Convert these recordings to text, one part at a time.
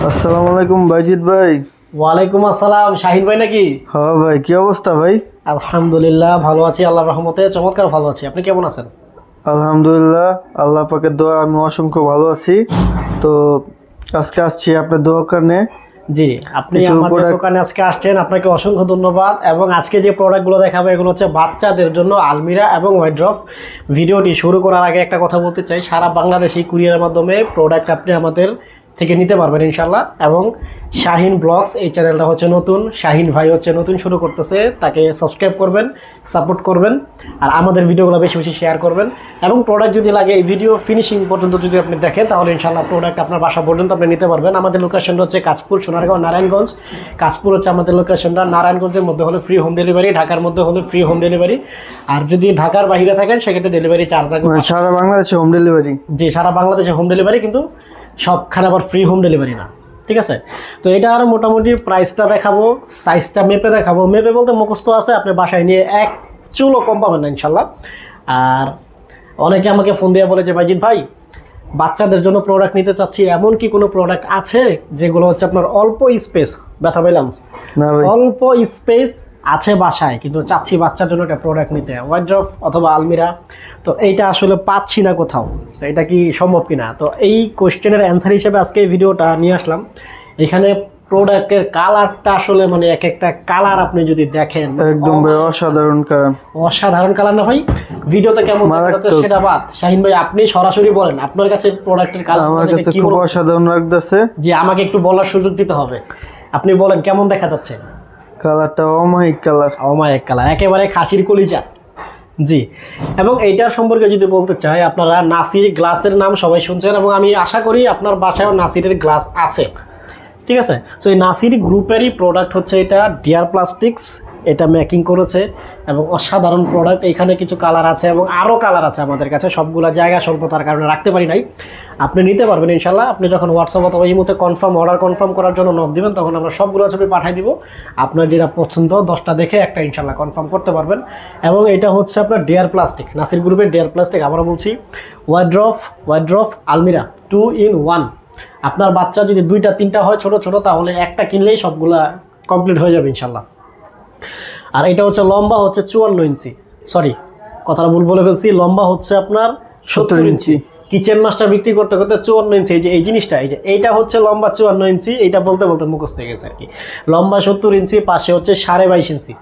আসসালামু আলাইকুম বাইজিৎ ভাই। ওয়ালাইকুম আসসালাম শাহিন ভাই নাকি? হ্যাঁ ভাই কি অবস্থা ভাই? আলহামদুলিল্লাহ ভালো আছি আল্লাহর রহমতে চমৎকার ভালো আছি। আপনি কেমন আছেন? আলহামদুলিল্লাহ আল্লাহ পাকের দোয়া আমি অসংখ্য ভালো আছি। তো আজকে আসছি আপনার দোকানে। জি আপনি product- দোকানে আজকে আসছেন আপনাকে অসংখ্য ধন্যবাদ। এবং আজকে যে প্রোডাক্টগুলো দেখাবো এগুলো হচ্ছে বাচ্চাদের জন্য আলমিরা এবং ওয়াইড্রফ ভিডিওটি শুরু করার আগে একটা কথা বলতে চাই সারা বাংলাদেশে কুরিয়ারের মাধ্যমে প্রোডাক্ট আপনি আমাদের থেকে নিতে পারবেন ইনশাল্লাহ এবং শাহিন ব্লগস এই চ্যানেলটা হচ্ছে নতুন। শাহিন ভাই হচ্ছে নতুন শুরু করতেছে। তাকে সাবস্ক্রাইব করবেন সাপোর্ট করবেন আর আমাদের ভিডিওগুলো বেশি বেশি শেয়ার করবেন। এবং প্রোডাক্ট যদি লাগে এই ভিডিও ফিনিশিং পর্যন্ত যদি আপনি দেখেন তাহলে ইনশাল্লাহ প্রোডাক্ট আপনার বাসা পর্যন্ত আপনি নিতে পারবেন। আমাদের লোকেশনটা হচ্ছে কাজপুর সোনারগাঁও নারায়ণগঞ্জ। কাজপুর হচ্ছে আমাদের লোকেশনটা নারায়ণগঞ্জের মধ্যে হলে ফ্রি হোম ডেলিভারি ঢাকার মধ্যে হলে ফ্রি হোম ডেলিভারি আর যদি ঢাকার বাইরে থাকেন সেক্ষেত্রে ডেলিভারি চার্জ লাগবে মানে সারা বাংলাদেশে হোম ডেলিভারি যে সারা বাংলাদেশে হোম ডেলিভারি কিন্তু সবখানে আবার ফ্রি হোম ডেলিভারি না। ঠিক আছে? তো এটা আর মোটামুটি প্রাইসটা দেখাবো সাইজটা মেপে দেখাবো। মেপে বলতে মুখস্থ আছে আপনি বাসায় নিয়ে এক চুলও কম পাবেন না ইনশাল্লাহ। আর অনেকে আমাকে ফোন দিয়ে বলে যে ভাইজিৎ ভাই বাচ্চাদের জন্য প্রোডাক্ট নিতে চাচ্ছি এমন কি কোনো প্রোডাক্ট আছে যেগুলো হচ্ছে আপনার অল্প স্পেস ব্যথা পেলাম না অল্প স্পেস আছে বাসায় কিন্তু চাচ্ছি বাচ্চার জন্য একটা প্রোডাক্ট নিতে। ওয়াইড্রফ অথবা আলমিরা তো এইটা আসলে পাচ্ছি না কোথাও। তো এটা কি সম্ভব কিনা? তো এই কোশ্চেনের অ্যান্সার হিসেবে আজকে এই ভিডিওটা নিয়ে আসলাম। এখানে প্রোডাক্টের কালারটা আসলে মানে এক একটা কালার আপনি যদি দেখেন একদম ভাই অসাধারণ কারণ অসাধারণ কালার না ভাই। ভিডিওতে কেমন সেটা বাদ। শাহিন ভাই আপনি সরাসরি বলেন আপনার কাছে প্রোডাক্টের কালার আমার কাছে খুব অসাধারণ লাগতেছে। যে আমাকে একটু বলার সুযোগ দিতে হবে। আপনি বলেন কেমন দেখা যাচ্ছে? কালারটা অমায়িক কালার। অমায়িক কালার, একেবারে খাসির কলিজা। জি, এবং এইটার সম্পর্কে যদি বলতে চাই, আপনারা নাসির গ্লাসের নাম সবাই শুনছেন, এবং আমি আশা করি আপনার বাসায়ও নাসিরের গ্লাস আছে। ঠিক আছে? সো এই নাসির গ্রুপেরই প্রোডাক্ট হচ্ছে এটা ডিয়ার প্লাস্টিক্স এটা মেকিং করেছে এবং অসাধারণ প্রোডাক্ট এখানে কিছু কালার আছে এবং আরও কালার আছে আমাদের কাছে। সবগুলা জায়গা স্বল্পতার কারণে রাখতে পারি নাই। আপনি নিতে পারবেন ইনশাল্লাহ আপনি যখন হোয়াটসঅ্যাপ অথবা এই মুহূর্তে কনফার্ম অর্ডার কনফার্ম করার জন্য নক দিবেন, তখন আমরা সবগুলো ছবি পাঠিয়ে দিব। আপনার যেটা পছন্দ, দশটা দেখে একটা ইনশাল্লাহ কনফার্ম করতে পারবেন। এবং এটা হচ্ছে আপনার ডেয়ার প্লাস্টিক নাসির গ্রুপের ডেয়ার প্লাস্টিক আমরা বলছি। ওয়াইড্রফ ওয়াইড্রফ আলমিরা টু ইন ওয়ান আপনার বাচ্চা যদি দুইটা, তিনটা হয় ছোট ছোট, তাহলে একটা কিনলেই সবগুলা কমপ্লিট হয়ে যাবে ইনশাল্লাহ আর এটা হচ্ছে লম্বা হচ্ছে চুয়ান্ন ইঞ্চি। সরি কথাটা ভুল বলে ফেলছি। লম্বা হচ্ছে আপনার সত্তর ইঞ্চি। কিচেন মাস্টার বিক্রি করতে করতে চুয়ান্ন ইঞ্চি। এই যে এই জিনিসটা এই যে এইটা হচ্ছে লম্বা চুয়ান্ন ইঞ্চি। এইটা বলতে বলতে মুখস্থ হয়ে গেছে আর কি। লম্বা সত্তর ইঞ্চি পাশে হচ্ছে সাড়ে বাইশ ইঞ্চি।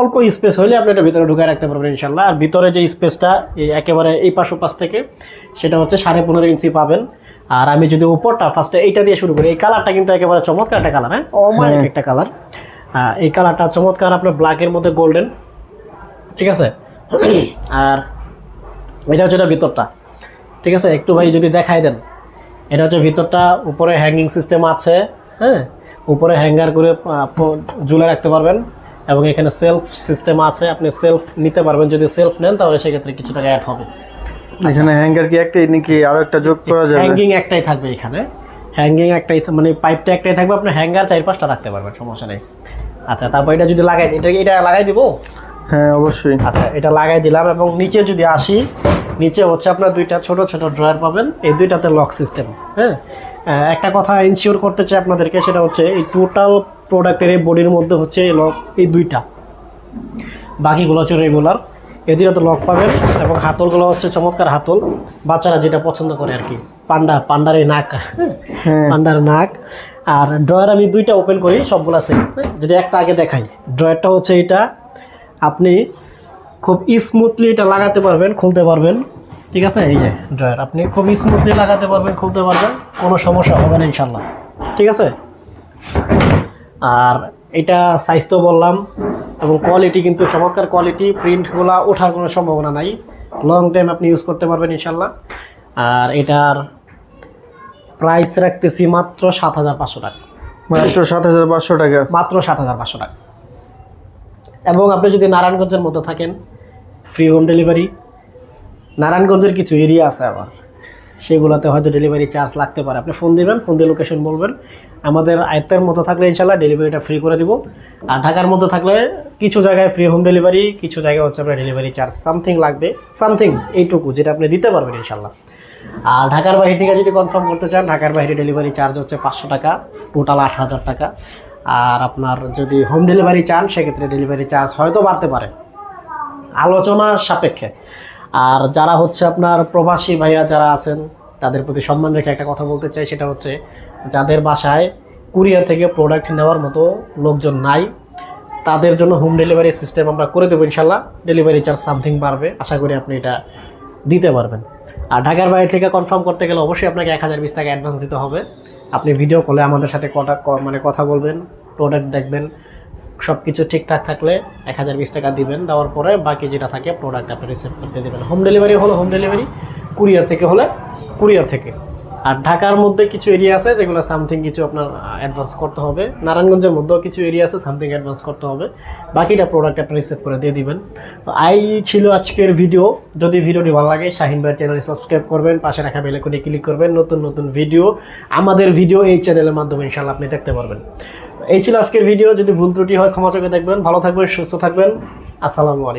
অল্প স্পেস হলে আপনি এটা ভিতরে ঢুকায় রাখতে পারবেন ইনশাল্লাহ আর ভিতরে যে স্পেসটা এই একেবারে এই পাশ পাশ থেকে সেটা হচ্ছে সাড়ে পনেরো ইঞ্চি পাবেন। আর আমি যদি উপরটা ফার্স্টে এইটা দিয়ে শুরু করি। এই কালারটা কিন্তু একেবারে চমৎকার একটা কালার হ্যাঁ? অমায়িক হ্যাঁ। একটা কালার এই কালারটা চমৎকার আপনার ব্ল্যাকের মধ্যে গোল্ডেন ঠিক আছে? আর এটা হচ্ছে এটা ভিতরটা ঠিক আছে? একটু ভাই যদি দেখাই দেন এটা হচ্ছে ভিতরটা উপরে হ্যাঙ্গিং সিস্টেম আছে হ্যাঁ? উপরে হ্যাঙ্গার করে ঝুলে রাখতে পারবেন এবং এখানে সেলফ সিস্টেম আছে আপনি সেলফ নিতে পারবেন যদি সেলফ নেন তাহলে সেক্ষেত্রে কিছু টাকা অ্যাড হবে। এখানে হ্যাঙ্গার কি একটাই নাকি আরও একটা যোগ করা যাবে? হ্যাঙ্গিং একটাই থাকবে এখানে। হ্যাঙ্গিং একটাই মানে পাইপটা একটাই থাকবে আপনি হ্যাঙ্গার চার পাঁচটা রাখতে পারবেন সমস্যা নেই। আচ্ছা তারপর এটা যদি লাগাই এটা এটা লাগাই দিব? হ্যাঁ অবশ্যই। আচ্ছা এটা লাগাই দিলাম এবং নিচে যদি আসি নিচে হচ্ছে আপনার দুইটা ছোট ছোট ড্রয়ার পাবেন এই দুইটাতে লক সিস্টেম হ্যাঁ? একটা কথা ইনশিওর করতে চাই আপনাদেরকে সেটা হচ্ছে এই টোটাল প্রোডাক্টের এই বডির মধ্যে হচ্ছে এই লক এই দুইটা। বাকিগুলো হচ্ছে রেগুলার এই দুইটাতে লক পাবেন এবং হাতলগুলো হচ্ছে চমৎকার হাতল বাচ্চারা যেটা পছন্দ করে আর কি। পান্ডা পান্ডার এই নাক। হ্যাঁ। পান্ডার নাক। আর ড্রয়ার আমি দুইটা ওপেন করি সবগুলা সেম যদি একটা আগে দেখাই। ড্রয়ারটা হচ্ছে এটা আপনি খুব স্মুথলি এটা লাগাতে পারবেন খুলতে পারবেন। ঠিক আছে? এই যে ড্রয়ার। আপনি খুব স্মুথলি লাগাতে পারবেন খুলতে পারবেন। কোনো সমস্যা হবে না ইনশাল্লাহ ঠিক আছে? আর এটা সাইজ তো বললাম এবং কোয়ালিটি কিন্তু চমৎকার কোয়ালিটি প্রিন্টগুলো ওঠার কোনো সম্ভাবনা নাই। লং টাইম আপনি ইউজ করতে পারবেন ইনশাল্লাহ আর এটার প্রাইস রাখতেছি মাত্র সাত হাজার পাঁচশো টাকা। মাত্র সাত হাজার পাঁচশো টাকা। মাত্র সাত হাজার পাঁচশো টাকা। এবং আপনি যদি নারায়ণগঞ্জের মতো থাকেন ফ্রি হোম ডেলিভারি নারায়ণগঞ্জের কিছু এরিয়া আছে আবার সেগুলোতে হয়তো ডেলিভারি চার্জ লাগতে পারে। আপনি ফোন দিবেন ফোন দিয়ে লোকেশন বলবেন। আমাদের আয়ত্তের মতো থাকলে ইনশাল্লাহ ডেলিভারিটা ফ্রি করে দিব। আর ঢাকার মধ্যে থাকলে কিছু জায়গায় ফ্রি হোম ডেলিভারি কিছু জায়গায় হচ্ছে আপনার ডেলিভারি চার্জ সামথিং লাগবে। সামথিং এইটুকু যেটা আপনি দিতে পারবেন ইনশাল্লাহ আর ঢাকার বাইরে থেকে যদি কনফার্ম করতে চান, ঢাকার বাইরে ডেলিভারি চার্জ হচ্ছে পাঁচশো টাকা টোটাল আট হাজার টাকা। আর আপনার যদি হোম ডেলিভারি চান, সেক্ষেত্রে ডেলিভারি চার্জ হয়তো বাড়তে পারে। আলোচনা সাপেক্ষে। আর যারা হচ্ছে আপনার প্রবাসী ভাইয়া যারা আছেন, তাদের প্রতি সম্মান রেখে একটা কথা বলতে চাই, সেটা হচ্ছে যাদের বাসায় কুরিয়ার থেকে প্রোডাক্ট নেওয়ার মতো লোকজন নাই, তাদের জন্য হোম ডেলিভারি সিস্টেম আমরা করে দেবো ইনশাল্লাহ। ডেলিভারি চার্জ সামথিং বাড়বে। আশা করি আপনি এটা দিতে পারবেন। আর ঢাকার বাইরে থেকে কনফার্ম করতে গেলে অবশ্যই আপনাকে এক হাজার বিশ টাকা অ্যাডভান্স দিতে হবে। আপনি ভিডিও কলে আমাদের সাথে কটা মানে কথা বলবেন প্রোডাক্ট দেখবেন সব কিছু ঠিকঠাক থাকলে এক হাজার বিশ টাকা দিবেন, দেওয়ার পরে বাকি যেটা থাকে প্রোডাক্ট আপনি রিসিভ করতে দেবেন। হোম ডেলিভারি হলো হোম ডেলিভারি কুরিয়ার থেকে হলে কুরিয়ার থেকে। আর ঢাকার মধ্যে কিছু এরিয়া আছে যেগুলো সামথিং কিছু আপনার অ্যাডভান্স করতে হবে। নারায়ণগঞ্জের মধ্যেও কিছু এরিয়া আছে সামথিং অ্যাডভান্স করতে হবে। বাকিটা প্রোডাক্ট আপনি রিসিভ করে দিয়ে দিবেন। তো আই ছিল আজকের ভিডিও যদি ভিডিওটি ভালো লাগে শাহিন ভাইয়ের চ্যানেলে সাবস্ক্রাইব করবেন, পাশে রাখা বেলাইকনে ক্লিক করবেন। নতুন নতুন ভিডিও আমাদের ভিডিও এই চ্যানেলের মাধ্যমে ইনশাল্লাহ আপনি দেখতে পারবেন। এই ছিল আজকের ভিডিও যদি ভুল ত্রুটি হয় ক্ষমা চোখে দেখবেন। ভালো থাকবেন, সুস্থ থাকবেন। আসসালামু আলাইকুম।